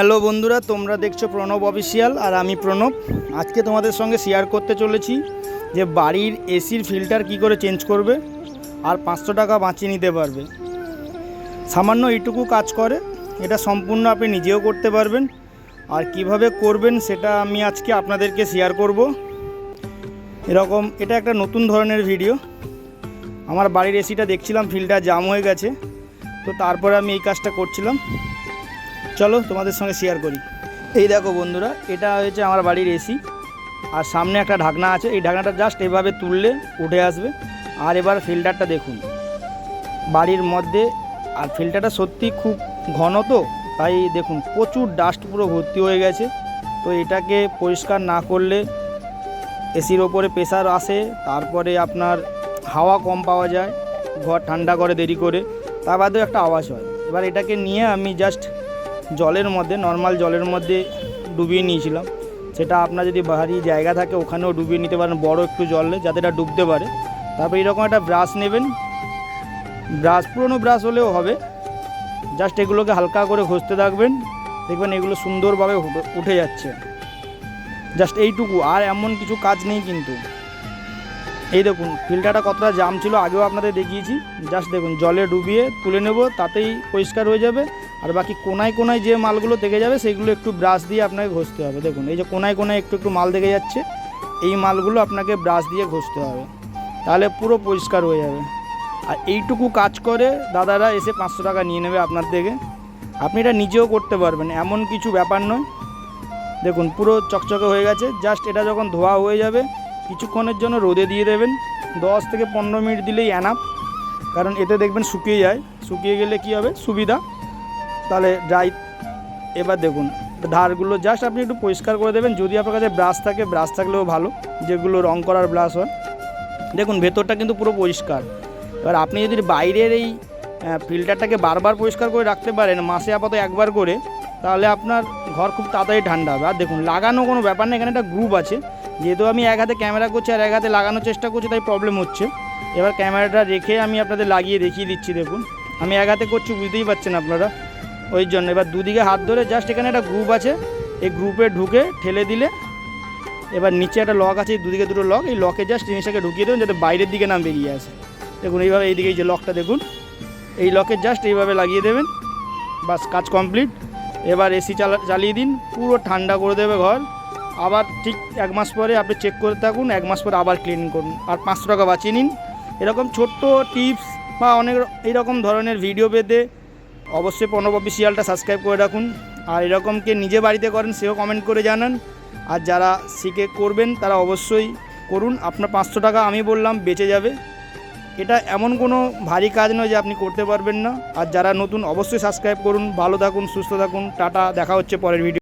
Hello বন্ধুরা, তোমরা দেখছ প্রণব অফিসিয়াল আর আমি প্রণব। আজকে তোমাদের সঙ্গে শেয়ার করতে চলেছি যে বাড়ির এসির ফিল্টার কি করে চেঞ্জ করবে আর পাঁচশো টাকা বাঁচিয়ে নিতে পারবে। সামান্য এইটুকু কাজ করে, এটা সম্পূর্ণ আপনি নিজেও করতে পারবেন। আর কীভাবে করবেন সেটা আমি আজকে আপনাদেরকে শেয়ার করব। এরকম, এটা একটা নতুন ধরনের ভিডিও আমার বাড়ির এসিটা দেখছিলাম ফিল্টার জাম হয়ে গেছে। তো তারপরে আমি এই কাজটা করছিলাম। চলো তোমাদের সঙ্গে শেয়ার করি। এই দেখো বন্ধুরা, এটা হয়েছে আমার বাড়ির এসি আর সামনে একটা ঢাকনা আছে, এই ঢাকনাটা জাস্ট এভাবে তুললে উঠে আসবে। আর এবার ফিল্টারটা দেখুন। বাড়ির মধ্যে, আর ফিল্টারটা সত্যি খুব ঘন তো, তাই দেখুন প্রচুর ডাস্ট পুরো ভর্তি হয়ে গেছে। তো এটাকে পরিষ্কার না করলে এসির ওপরে প্রেসার আসে, তারপরে আপনার হাওয়া কম পাওয়া যায়, ঘর ঠান্ডা করে দেরি করে তার বাদেও একটা আওয়াজ হয়। এবার এটাকে নিয়ে আমি জাস্ট জলের মধ্যে নর্মাল জলের মধ্যে ডুবিয়ে নিয়েছিলাম। সেটা আপনার যদি ভারী জায়গা থাকে, ওখানেও ডুবিয়ে নিতে পারেন, বড় একটু জলে যাতে এটা ডুবতে পারে। তারপর এরকম একটা ব্রাশ নেবেন। ব্রাশ পুরনো ব্রাশ হলেও হবে। জাস্ট এগুলোকে হালকা করে ঘষতে থাকবেন। দেখবেন এগুলো সুন্দরভাবে উঠে- যাচ্ছে। জাস্ট এইটুকু, আর এমন কিছু কাজ নেই কিন্তু। এই দেখুন, ফিল্টারটা কতটা জাম ছিল আগেও আপনাদের দেখিয়েছি। জাস্ট দেখুন, জলে ডুবিয়ে তুলে নেব, তাতেই পরিষ্কার হয়ে যাবে। আর বাকি কোনায় কোনায় যে মালগুলো থেকে যাবে, সেগুলো একটু ব্রাশ দিয়ে আপনাকে ঘষতে হবে। দেখুন, এই যে কোনায় কোনায় একটু একটু মাল দেখে যাচ্ছে, এই মালগুলো আপনাকে ব্রাশ দিয়ে ঘষতে হবে। তাহলে পুরো পরিষ্কার হয়ে যাবে। আর এইটুকু কাজ করে দাদারা এসে পাঁচশো টাকা নিয়ে নেবে আপনার থেকে। আপনি এটা নিজেও করতে পারবেন, এমন কিছু ব্যাপার নয়। দেখুন, পুরো চকচকে হয়ে গেছে। জাস্ট এটা যখন ধোয়া হয়ে যাবে, কিছুক্ষণের জন্য রোদে দিয়ে দেবেন। দশ থেকে পনেরো মিনিট দিলেই অ্যানাপ কারণ এতে দেখবেন শুকিয়ে যায়। শুকিয়ে গেলে কি হবে? সুবিধা। তাহলে ড্রাই এবার দেখুন, ধারগুলো জাস্ট আপনি একটু পরিষ্কার করে দেবেন, যদি আপনার কাছে ব্রাশ থাকে ব্রাশ থাকলেও ভালো, যেগুলো রং করার ব্রাশ হয়। দেখুন, ভেতরটা কিন্তু পুরো পরিষ্কার। এবার আপনি যদি বাইরের এই ফিল্টারটাকে বারবার পরিষ্কার করে রাখতে পারেন, মাসে আপাতত একবার করে, তাহলে আপনার ঘর খুব তাড়াতাড়ি ঠান্ডা হবে। আর দেখুন লাগানো কোনো ব্যাপার না এখানে একটা গ্রুপ আছে। যেহেতু আমি এক হাতে ক্যামেরা করছি আর এক হাতে লাগানোর চেষ্টা করছি, তাই প্রবলেম হচ্ছে। এবার ক্যামেরাটা রেখে আমি আপনাদের লাগিয়ে দেখিয়ে দিচ্ছি, দেখুন। আমি এক হাতে করছি, বুঝতেই পারছেন আপনারা। ওই জন্য। এবার দুদিকে হাত ধরে জাস্ট এখানে একটা গ্রুপ আছে। এই গ্রুপে ঢুকে ঠেলে দিলে। এবার নিচে একটা লক আছে দুদিকে দুটো লক এই লকে জাস্ট জিনিসটাকে ঢুকিয়ে দেবেন যাতে বাইরের দিকে না বেরিয়ে আসে। দেখুন, এইভাবে এইদিকে এই যে লকটা দেখুন। এই লকে জাস্ট এইভাবে লাগিয়ে দেবেন। বাস, কাজ কমপ্লিট এবার এসি চালা, চালিয়ে দিন। পুরো ঠান্ডা করে দেবে ঘর। আবার ঠিক এক মাস পরে আপনি চেক করে থাকুন, এক মাস পরে আবার ক্লিন করুন। আর পাঁচশো টাকা বাঁচিয়ে নিন। এরকম ছোট্ট টিপস বা অনেক এইরকম ধরনের ভিডিও পেতে অবশ্যই প্রণব অফিসিয়ালটা সাবস্ক্রাইব করে রাখুন। আর এরকম কে নিজে বাড়িতে করেন, সেও কমেন্ট করে জানান। আর যারা শিখে করবেন, তারা অবশ্যই করুন। আপনার পাঁচশো টাকা আমি বললাম, বেঁচে যাবে। এটা এমন কোনো ভারী কাজ নয় যে আপনি করতে পারবেন না। আর যারা নতুন, অবশ্যই সাবস্ক্রাইব করুন। ভালো থাকুন, সুস্থ থাকুন। টাটা, দেখা হচ্ছে পরের ভিডিও